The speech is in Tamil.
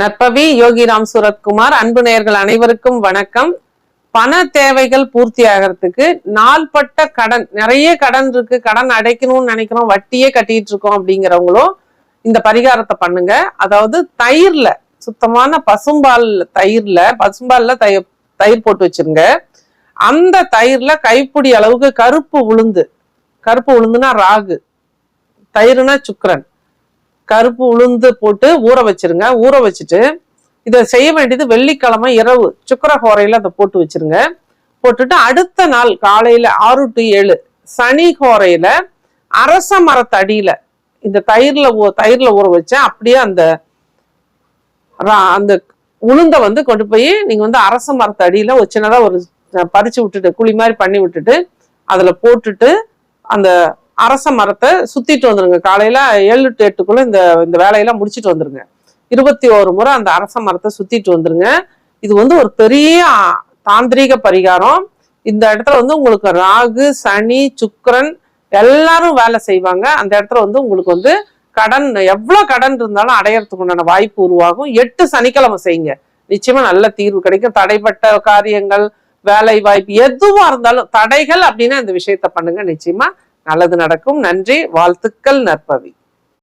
நற்பவி யோகிராம் சுரத்குமார் அன்பு நேயர்கள் அனைவருக்கும் வணக்கம். பண தேவைகள் பூர்த்தி ஆகிறதுக்கு நாள்பட்ட கடன் நிறைய கடன் இருக்கு. கடன் அடைக்கணும்னு நினைக்கிறோம். வட்டியே கட்டிட்டு இருக்கோம் அப்படிங்கிறவங்களும் இந்த பரிகாரத்தை பண்ணுங்க. அதாவது தயிர்ல சுத்தமான பசும்பால் தயிர்ல பசும்பால்ல தயிர் தயிர் போட்டு வச்சிருங்க. அந்த தயிர்ல கைப்பிடி அளவுக்கு கருப்பு உளுந்து. கருப்பு உளுந்துனா ராகு. தயிர்னா சுக்கரன். கருப்பு உளுந்து போட்டு ஊற வச்சிருங்க. ஊற வச்சுட்டு இதை செய்ய வேண்டியது வெள்ளிக்கிழமை இரவு. சுக்கர ஹோரையில அதை போட்டு வச்சிருங்க. போட்டுட்டு அடுத்த நாள் காலையில் ஆறு டு ஏழு சனி ஹோரையில் அரச மரத்தடியில் இந்த தயிரில் ஊ- தயிரில் ஊற வச்சேன் அப்படியே அந்த ரா- அந்த உளுந்தை வந்து கொண்டு போய் நீங்கள் வந்து அரச மரத்தடியில் ஒரு சின்னதாக ஒரு பறித்து விட்டுட்டு குழி மாதிரி பண்ணி விட்டுட்டு அதில் போட்டுட்டு அந்த அரச மரத்தை சுத்திட்டு வந்துருங்க. காலையில ஏழு டு எட்டுக்குள்ள இந்த இந்த வேலையெல்லாம் முடிச்சிட்டு வந்துருங்க. இருபத்தி ஒரு முறை அந்த அரச மரத்தை சுத்திட்டு வந்துருங்க. இது வந்து ஒரு பெரிய தாந்திரீக பரிகாரம். இந்த இடத்துல வந்து உங்களுக்கு ராகு சனி சுக்கரன் எல்லாரும் வேலை செய்வாங்க. அந்த இடத்துல வந்து உங்களுக்கு வந்து கடன் எவ்வளோ கடன் இருந்தாலும் அடையறதுக்கு உண்டான வாய்ப்பு உருவாகும். எட்டு சனிக்கிழமை செய்யுங்க. நிச்சயமா நல்ல தீர்வு கிடைக்கும். தடைப்பட்ட காரியங்கள் வேலை வாய்ப்பு எதுவாக இருந்தாலும் தடைகள் அப்படின்னா இந்த விஷயத்த பண்ணுங்க. நிச்சயமா நல்லது நடக்கும். நன்றி. வாழ்த்துக்கள் நற்பவி.